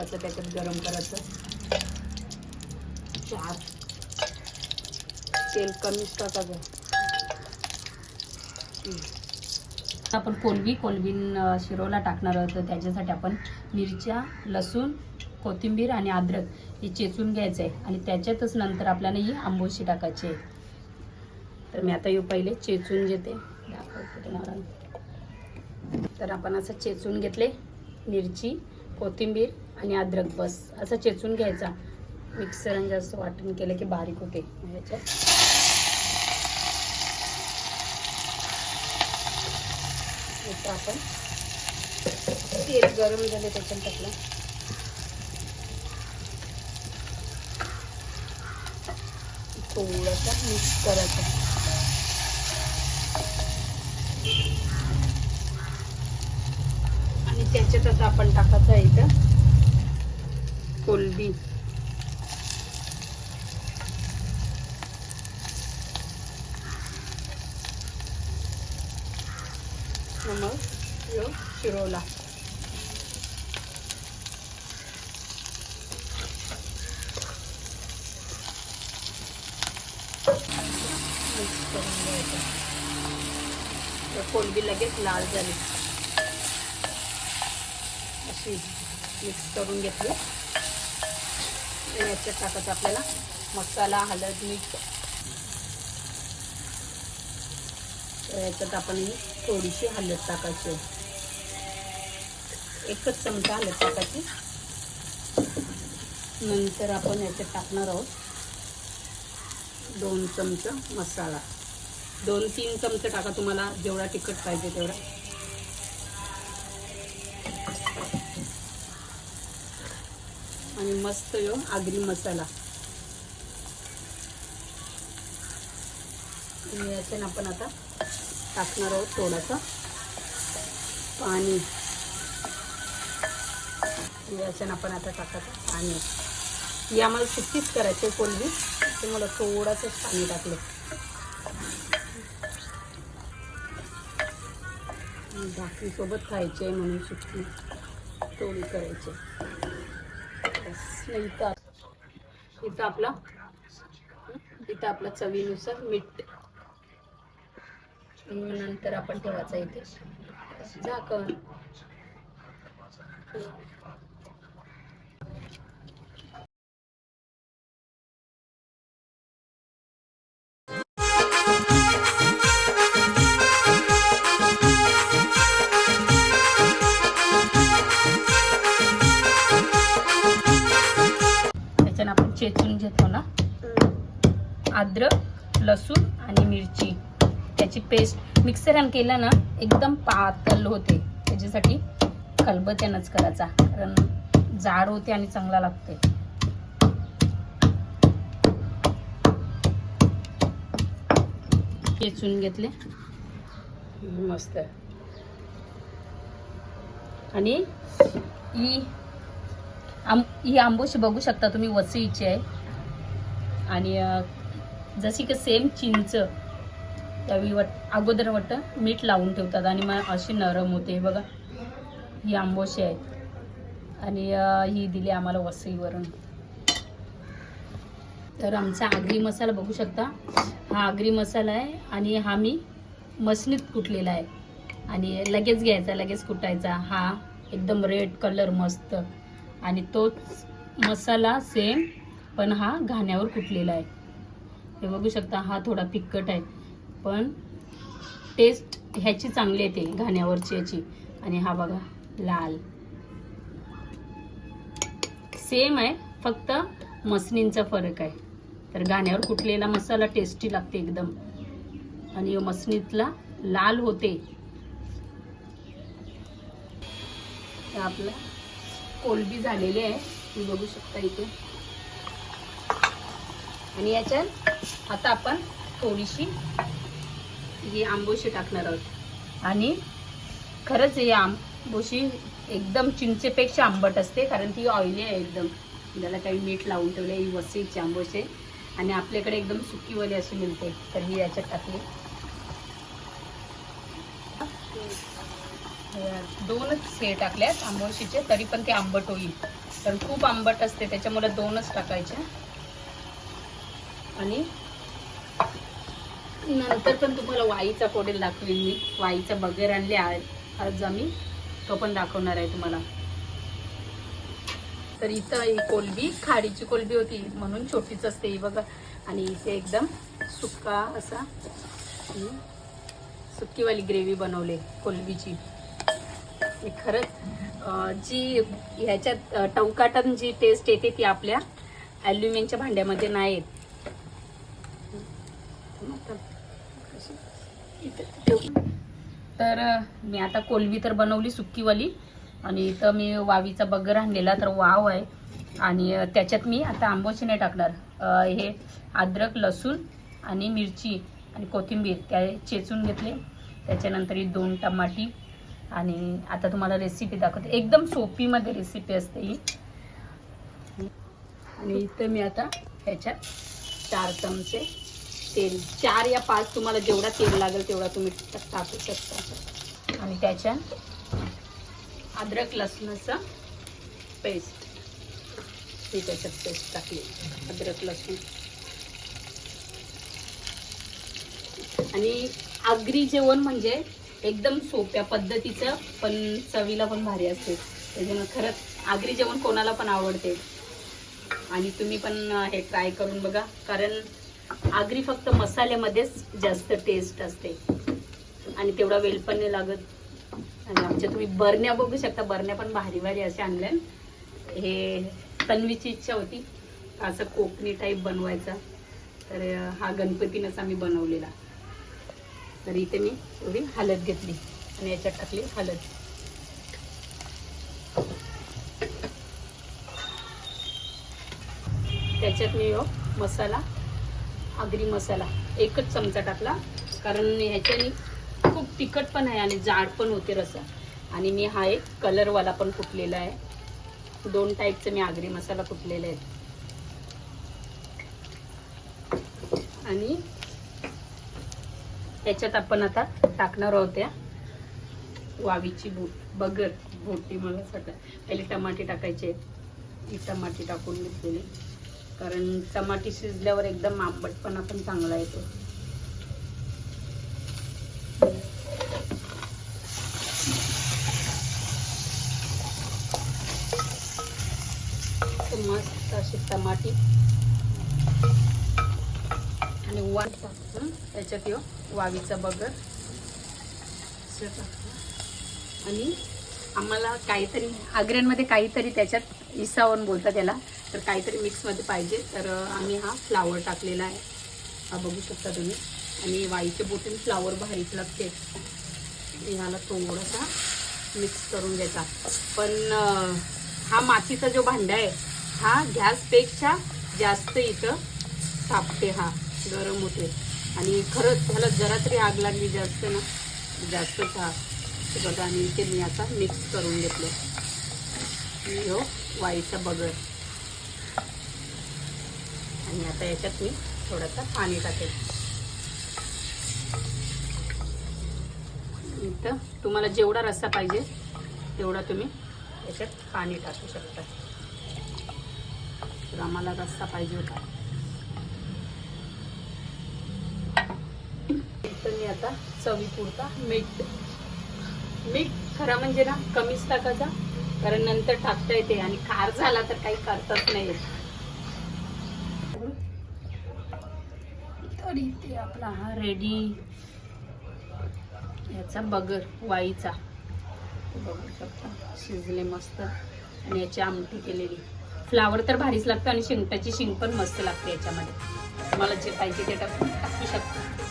टाकायचं त्याच्यात गरम करायचं. चार. तेल कमीच टाकायचं आपण कोलबी कोलबीन शिरोला टाकणार आहोत. तर त्याच्यासाठी आपण मिरच्या लसूण कोथिंबीर आणि अद्रक हे चेचून घ्यायचं आहे आणि त्याच्यातच नंतर आपल्याला ही आंबोशी टाकायची आहे. तर मी आता येऊ पहिले चेचून घेते. दाखवते तुम्हाला. तर आपण असं चेचून घेतले मिरची. कोथिंबीर आणि अद्रक बस. असं चेचून घ्यायचा. मिक्सरने जास्त वाटण केलं की बारीक होते. मग याच्यात आपण तेल गरम झाले त्याच्यात टाकलं थोडंसं मिक्स करायचा. त्याच्यात आता आपण टाकायचं आहे इथं. कोलबी. मग तर कोलबी लगेच लाल झाली. अशी मिक्स करून घेतली. आणि याच्यात टाकायचं आपल्याला मसाला हळद मीठ याच्यात आपण ही थोडीशी हळद टाकायची. एकच चमचा हळद टाकायची. नंतर आपण याच्यात टाकणार आहोत दोन चमच मसाला. दोन तीन चमचे टाका तुम्हाला जेवढा तिखट पाहिजे तेवढा. आणि मस्त यो आगरी मसाला. याच्यानं आपण आता टाकणार आहोत थोडंसं पाणी. याच्यानं आपण आता टाकायचं पाणी. ही आम्हाला सुट्टीच करायची आहे कोलबी ते मला थोडंसं पाणी टाकलं. भाकरीसोबत खायची आहे म्हणून सुट्टी थोडी करायची बस नाही इथं इथं आपला इथं आपला चवीनुसार मीठ. नंतर आपण ठेवायचं इथे. झाकण. लसूण आणि मिरची. त्याची पेस्ट मिक्सरन केलं ना एकदम पातळ होते. त्याच्यासाठी खलबत्यानंच करायचा. कारण जाड होते आणि चांगला लागते चेचून घेतले. मस्त. आणि ही आम ही आंबोशी बघू शकता तुम्ही वसईची आहे. आणि जशी की सेम चिंच. त्यावेळी वट अगोदर वाटतं मीठ लावून ठेवतात आणि मग अशी नरम होते. बघा ही आंबोशी आहेत. आणि ही दिली आम्हाला वसईवरून. तर आमचा आगरी मसाला बघू शकता. हा आगरी मसाला आहे आणि हा मी मशनीत कुटलेला आहे. आणि लगेच घ्यायचा लगेच कुटायचा. हा एकदम रेड कलर मस्त. आणि तोच मसाला सेम पण हा घाण्यावर कुटलेला आहे. हे बघू शकता हा थोडा फिक्कट आहे. पण टेस्ट ह्याची चांगली येते घाण्यावरची याची. आणि हा बघा लाल. सेम आहे फक्त मसनींचा फरक आहे. तर घाण्यावर कुठलेला मसाला टेस्टी लागते एकदम. आणि मसनीतला लाल होते. तर कोलबी झालेली आहे. ती बघू शकता इथे. आणि याच्यात आता आपण थोडीशी ही आंबोशी टाकणार आहोत. आणि खरंच ही आंबोशी एकदम चिंचेपेक्षा आंबट असते कारण ती ऑइली आहे एकदम. त्याला काही मीठ लावून ठेवले ही वसईची आंबोशी आणि आपल्याकडे एकदम सुकीवाली अशी मिळते. तर ही याच्यात टाकली. दोनच हे टाकल्यात आंबोशीचे तरी पण ते आंबट होईल. तर खूप आंबट असते त्याच्यामुळे दोनच टाकायच्या आणि नंतर पण तुम्हाला वाईचा कोडेल दाखवेन मी. वाईचा बगैर आणले आज आम्ही. तो पण दाखवणार आहे तुम्हाला. तर इथं ही कोलबी खाडीची कोलबी होती म्हणून छोटीच असते ही बघा. आणि इथे एकदम सुक्का असा सुक्कीवाली ग्रेव्ही बनवले कोलबीची. खरंच जी ह्याच्यात अं, टवकाटन जी टेस्ट येते ती आपल्या ॲल्युमिनियमच्या भांड्यामध्ये नाही येत. तर मी आता कोलवी तर बनवली सुक्कीवाली. आणि इथं मी वावीचा बगर आणलेला तर वाव आहे. आणि त्याच्यात मी आता आंबोची नाही टाकणार हे अद्रक लसूण आणि मिरची आणि कोथिंबीर त्या चेचून घेतले. त्याच्यानंतर ही दोन टमाटी. आणि आता तुम्हाला रेसिपी दाखवते. एकदम सोपीमध्ये रेसिपी असते ही. आणि इथं मी आता ह्याच्यात चार चमचे तेल. चार या पाच तुम्हाला जेवढा तेल लागेल तेवढा तुम्ही टाकू शकता. आणि त्याच्यात अद्रक लसणाचं पेस्ट मी त्याच्यात पेस्ट टाकली. अद्रक लसूण. आणि आगरी जेवण म्हणजे एकदम सोप्या पद्धतीचं पण चवीला पण भारी असते. त्याच्यामुळे खरंच आगरी जेवण कोणाला पण आवडते. आणि तुम्ही पण हे ट्राय करून बघा. कारण आगरी फक्त मसाल्यामध्येच जास्त टेस्ट असते. आणि तेवढा वेल पण नाही लागत. आणि आमच्या तुम्ही बरण्या बघू शकता बरण्या पण भारी भारी असे आणल्या हे तन्वीची इच्छा होती असं कोकणी टाईप बनवायचा. तर हा गणपतीनंच आम्ही बनवलेला. तर इथे मी थोडी हलद घेतली आणि याच्यात टाकली हलद त्याच्यात मी हो मसाला आगरी मसाला एकच चमचा टाकला. कारण ह्याच्याने खूप तिखट पण आहे आणि जाड पण होते रसा आणि मी हा एक कलरवाला पण कुटलेला आहे. दोन टाईपचं मी आगरी मसाला कुटलेला आहे आणि त्याच्यात आपण आता टाकणार आहोत त्या वावीची बोट बगर बोटी मला सगळं. पहिले टमाटे टाकायचे. ही टमाटे टाकून घेतलेले. कारण टमाटी शिजल्यावर एकदम आंबटपणा पण चांगला येतो. मस्त असे टमाटी. आणि वा टाकतो. त्याच्यात येऊ वावीचा बगर. आणि आम्हाला काहीतरी आग्र्यांमध्ये काहीतरी त्याच्यात इसावण बोलतात त्याला तर काहीतरी मिक्समध्ये पाहिजे. तर आम्ही हा फ्लावर टाकलेला आहे. हा बघू शकता तुम्ही. आणि वाईचे बोटून फ्लावर भारीच लागते. ह्याला थोडासा मिक्स करून घ्यायचा पण हा मातीचा जो भांडा आहे हा गॅसपेक्षा जास्त इथं तापते हा गरम होते. आणि खरंच ह्याला जरा तरी आग लागली जास्त ना जास्तच हा. बघा आणि इथे मी आता मिक्स करून घेतलं. हो वाईचा बगर. आता याच्यात मी थोडंसं पाणी टाकेल इथं तुम्हाला जेवढा रस्सा पाहिजे तेवढा तुम्ही याच्यात पाणी टाकू शकता. तर आम्हाला रस्सा पाहिजे होता. इथं मी आता चवीपुरता मीठ मीठ खरा म्हणजे ना कमीच टाकायचा कारण नंतर टाकता येते आणि खार झाला तर काही करताच नाही येत तर इथे आपला हा रेडी याचा बगर वाईचा. बघू शकता. शिजले मस्त. आणि याची आमटी केलेली. फ्लावर तर भारीच लागतं आणि शेंगटाची शिंग पण मस्त लागते याच्यामध्ये. तुम्हाला जे पाहिजे ते टाकून टाकू शकता.